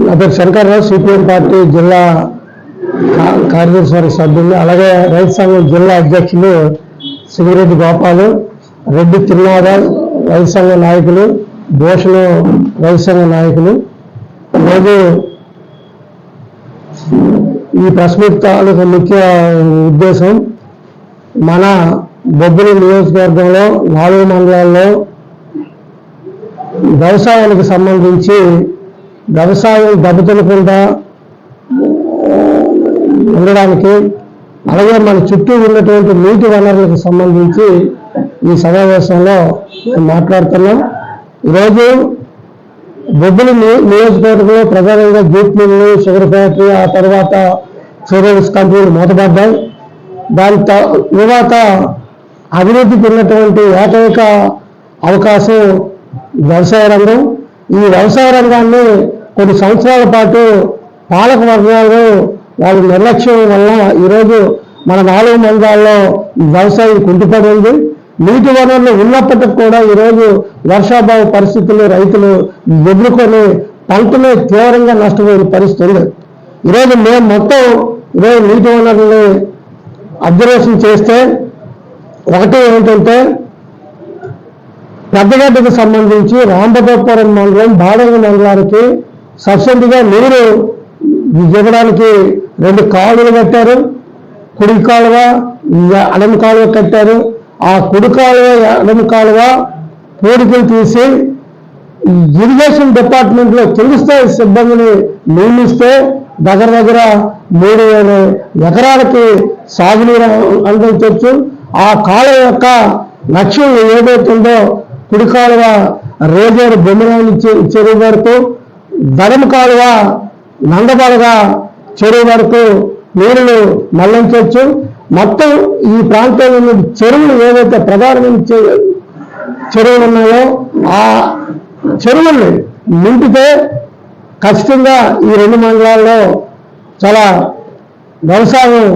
నా పేరు Shankarrao CPM party జిల్లా కార్యదర్శి వారి సభ్యులు. అలాగే రైతు సంఘం జిల్లా అధ్యక్షులు సింగిరెడ్డి గోపాలు రెడ్డి తిరునాథ రైతు సంఘ నాయకులు భూషణ్ రైతు సంఘ నాయకులు. ఈరోజు ఈ ప్రెస్ మీట్ తాలూకు ముఖ్య ఉద్దేశం మన బొబ్బిలి నియోజకవర్గంలో నాలుగు మండలాల్లో వ్యవసాయానికి సంబంధించి వ్యవసాయం దెబ్బతినకుండా ఉండడానికి అలాగే మన చుట్టూ ఉన్నటువంటి నీటి వనరులకు సంబంధించి ఈ సమావేశంలో మేము మాట్లాడుతున్నాం. ఈరోజు బొబ్బిలి నియోజకవర్గంలో ప్రధానంగా జూట్ మిల్లు షుగర్ ఫ్యాక్టరీ ఆ తర్వాత సీరియల్స్ కంపెనీలు మూతపడ్డాయి. దాని తర్వాత అభివృద్ధికి ఉన్నటువంటి ఏకైక అవకాశం వ్యవసాయ రంగం. ఈ వ్యవసాయ రంగాన్ని కొన్ని సంవత్సరాల పాటు పాలక వర్గాలు వాళ్ళ నిర్లక్ష్యం వల్ల ఈరోజు మన నాలుగు మండలాల్లో వ్యవసాయం కుంటుపడి ఉంది నీటి వనరులు ఉన్నప్పటికి కూడా ఈరోజు వర్షాభావ పరిస్థితులు రైతులు ఎదుర్కొని పంటలు తీవ్రంగా నష్టపోయిన పరిస్థితి ఉంది. ఈరోజు మేము మొత్తం ఈరోజు నీటి వనరుల్ని అబ్జర్వేషన్ చేస్తే ఒకటి ఏమిటంటే పెద్దగడ్డకు సంబంధించి రాంబగోపురం మండలం బాడంగ మండలానికి సబ్సిడీగా నీరు ఇవ్వడానికి రెండు కాలువలు కట్టారు. కుడి కాలువ అడమి కాలువ కట్టారు. ఆ కుడి కాలువ ఎడమ కాలువ పూడికలు తీసి ఇరిగేషన్ డిపార్ట్మెంట్లో తెలిస్తే సిబ్బందిని నియమిస్తే దగ్గర దగ్గర మూడు వేల ఎకరాలకి సాగునీరు అందించవచ్చు ఆ కాలువ యొక్క లక్ష్యం ఏదైతుందో కుడి కాలువ రేజర్ బొమ్మరాని చెరువు వరకు కాలువ నందబలగా చెరువు వరకు నీళ్ళు మళ్ళించవచ్చు. మొత్తం ఈ ప్రాంతంలో చెరువులు ఏవైతే ప్రధానమైన చెరువులు ఉన్నాయో ఆ చెరువుల్ని నింపితే ఖచ్చితంగా ఈ రెండు మండలాల్లో చాలా వ్యవసాయం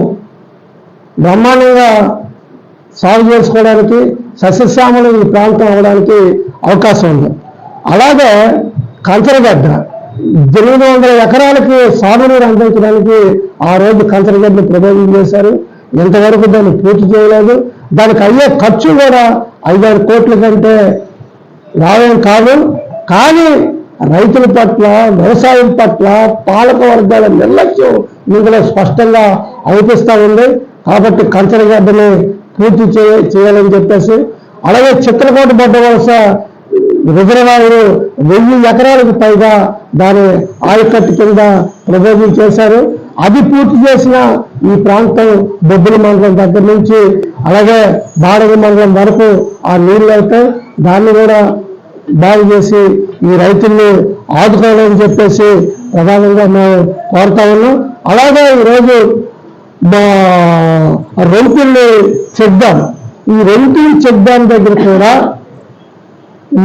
బ్రహ్మాండంగా సాగు చేసుకోవడానికి సస్యశ్యామలు ఈ ప్రాంతం అవడానికి అవకాశం ఉంది. అలాగే కంచరగడ్డ. ఎనిమిది వందల ఎకరాలకి సాగునీరు అందించడానికి ఆ రోజు కంచరగడ్డను ప్రమోదం చేశారు. ఇంతవరకు దాన్ని పూర్తి చేయలేదు. దానికి అయ్యే ఖర్చు కూడా ఐదారు కోట్ల కంటే రావడం కాదు. కానీ రైతుల పట్ల వ్యవసాయం పట్ల పాలక వర్గాల నిర్లక్ష్యం ఇందులో స్పష్టంగా అవుపిస్తూ ఉంది. కాబట్టి కంచరగడ్డని పూర్తి చేయాలని చెప్పేసి అలాగే చిత్రకోట బడ్డ వలస రిజర్వాయర్ వెయ్యి ఎకరాలకు పైగా దాని ఆయకట్టు కింద ప్రపోజల్ చేశారు. అది పూర్తి చేసిన ఈ ప్రాంతం బొబ్బుల మండలం దగ్గర నుంచి అలాగే బాడగ మండలం వరకు ఆ నీళ్ళు అయితే దాన్ని కూడా బాగు చేసి ఈ రైతుల్ని ఆదుకోవాలని చెప్పేసి ప్రధానంగా మేము కోరుతా ఉన్నాం. అలాగే ఈరోజు మా రెంటిల్ని చెక్ డ్యామ్ ఈ రెంటిల్ చెక్ డ్యామ్ దగ్గర కూడా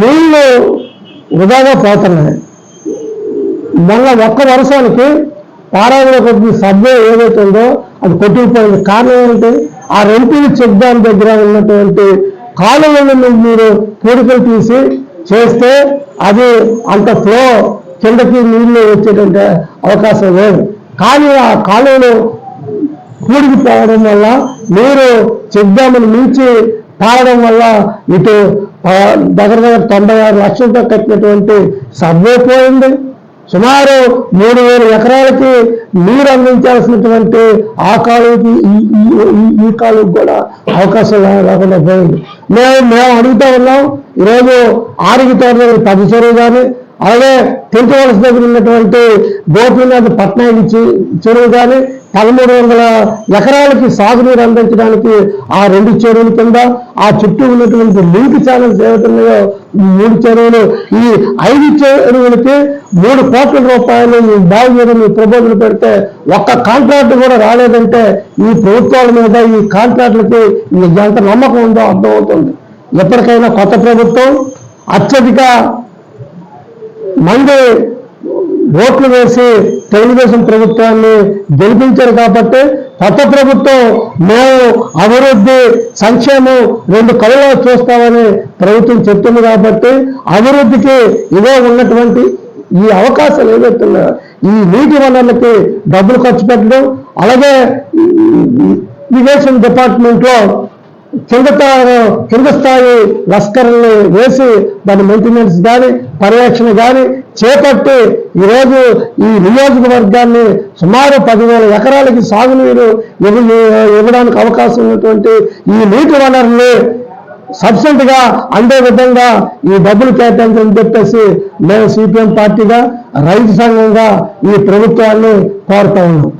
నీళ్ళు వృధాగా పోతున్నాయి. మొన్న ఒక్క వర్షానికి పారాయణ కొద్ది సబ్వే ఏదైతే ఉందో అది కొట్టుకుపోయింది. కారణం ఏంటి? ఆ రెంటిల్ చెక్ డ్యామ్ దగ్గర ఉన్నటువంటి కాలువలను మీరు కోరికలు తీసి చేస్తే అది అంత ఫ్లో కిందకి నీళ్ళు వచ్చేటువంటి అవకాశం లేదు. కానీ ఆ కాలువలు కూడికిపోవడం వల్ల నీరు చెక్దామని మించి పారడం వల్ల ఇటు దగ్గర దగ్గర తొంభై ఆరు లక్షలతో కట్టినటువంటి సర్వే పోయింది. సుమారు మూడు వేల ఎకరాలకి నీరు అందించాల్సినటువంటి ఆ కాలువకి ఈ- ఈ- ఈ- కాలువకి కూడా అవకాశం లేకుండా పోయింది. మేము మేము అడుగుతా ఉన్నాం. ఈరోజు ఆరోగ్య తోటలు పది చెరువు కానీ అలాగే టెంపుల్స్ దగ్గర ఉన్నటువంటి గోపీనాథ్ పట్నాయక్ చెరువు కానీ పదమూడు వందల ఎకరాలకి సాగునీరు అందించడానికి ఆ రెండు చెరువుల కింద ఆ చుట్టూ ఉన్నటువంటి లింక్ ఛానల్స్ ఏవైతున్నాయో ఈ మూడు చెరువులు ఈ ఐదు చెరువులకి మూడు కోట్ల రూపాయలు మీ బాగు మీద మీ ప్రపోజల్ పెడితే ఒక్క కాంట్రాక్ట్ కూడా రాలేదంటే ఈ ప్రభుత్వాల మీద ఈ కాంట్రాక్టులకి ఎంత నమ్మకం ఉందో అర్థమవుతుంది. ఎప్పటికైనా కొత్త ప్రభుత్వం అత్యధిక మంది ఓట్లు వేసి తెలుగుదేశం ప్రభుత్వాన్ని గెలిపించారు కాబట్టి కొత్త ప్రభుత్వం మేము అభివృద్ధి సంక్షేమం రెండు కళలో చూస్తామని ప్రభుత్వం చెప్తుంది కాబట్టి అభివృద్ధికి ఇదే ఉన్నటువంటి ఈ అవకాశాలు ఏవైతే ఈ నీటి వనరులకి డబ్బులు ఖర్చు పెట్టడం అలాగే ఇరిగేషన్ డిపార్ట్మెంట్లో కింద కింద స్థాయి లస్కర్ని వేసి దాని మెయింటెనెన్స్ కానీ పర్యవేక్షణ కానీ చేపట్టి ఈరోజు ఈ నియోజకవర్గాన్ని సుమారు పదివేల ఎకరాలకి సాగునీరు ఇవ్వడానికి అవకాశం ఉన్నటువంటి ఈ నీటి వనరుల్ని సబ్సెంట్గా అందే విధంగా ఈ డబ్బులు కేటాయించని చెప్పేసి మేము సిపిఎం పార్టీగా రైతు సంఘంగా ఈ ప్రభుత్వాన్ని కోరుతా ఉన్నాం.